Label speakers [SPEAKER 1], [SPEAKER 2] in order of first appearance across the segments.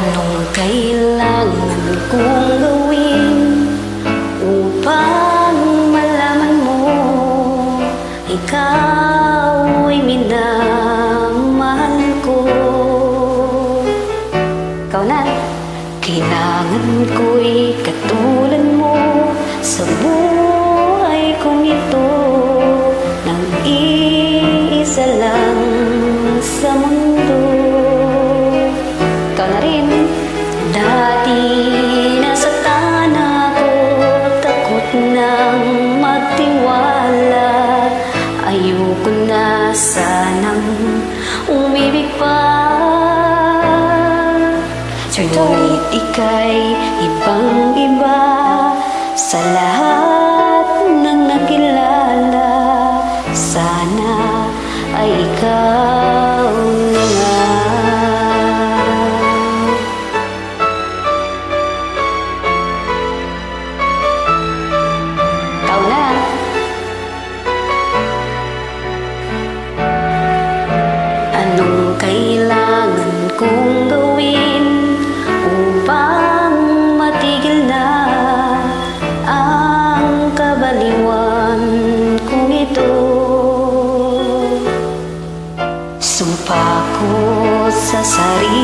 [SPEAKER 1] Anong kailangan kong gawin upang malaman mo ikaw ay minamahal ko? Ikaw na, kailangan ko'y katulad nang magtiwala Ayoko na sanang umibig pa. Ngunit ika'y ibang iba Sa lahat ng nakilala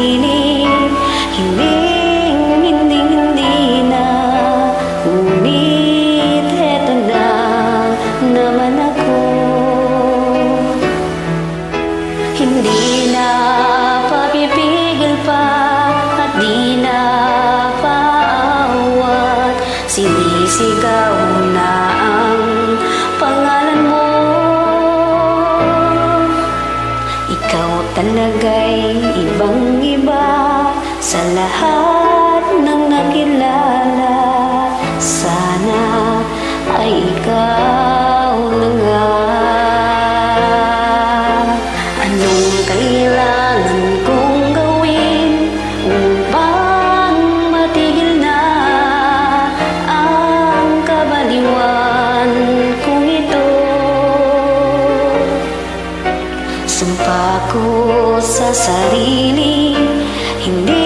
[SPEAKER 1] sarili, hindi, hindi, sa lahat ng nakilala Sana ay ikaw na nga Anong kailangan kong gawin upang matigil na ang kabaliwan kong ito? Sumpa ko sa sarili, hindi,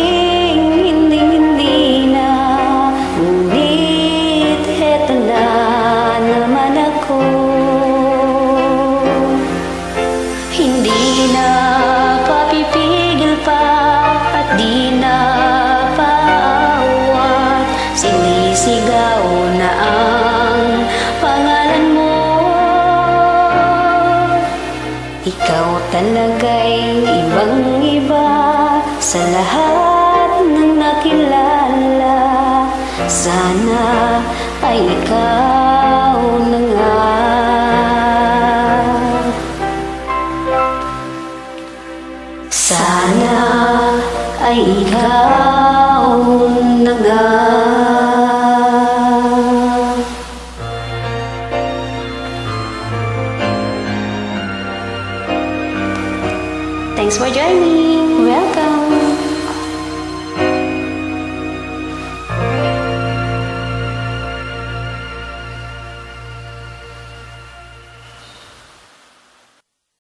[SPEAKER 1] Ikaw talaga'y ibang iba sa lahat ng nakilala. Sana ay ikaw na nga. Sana ay ikaw. Thanks for joining. Welcome.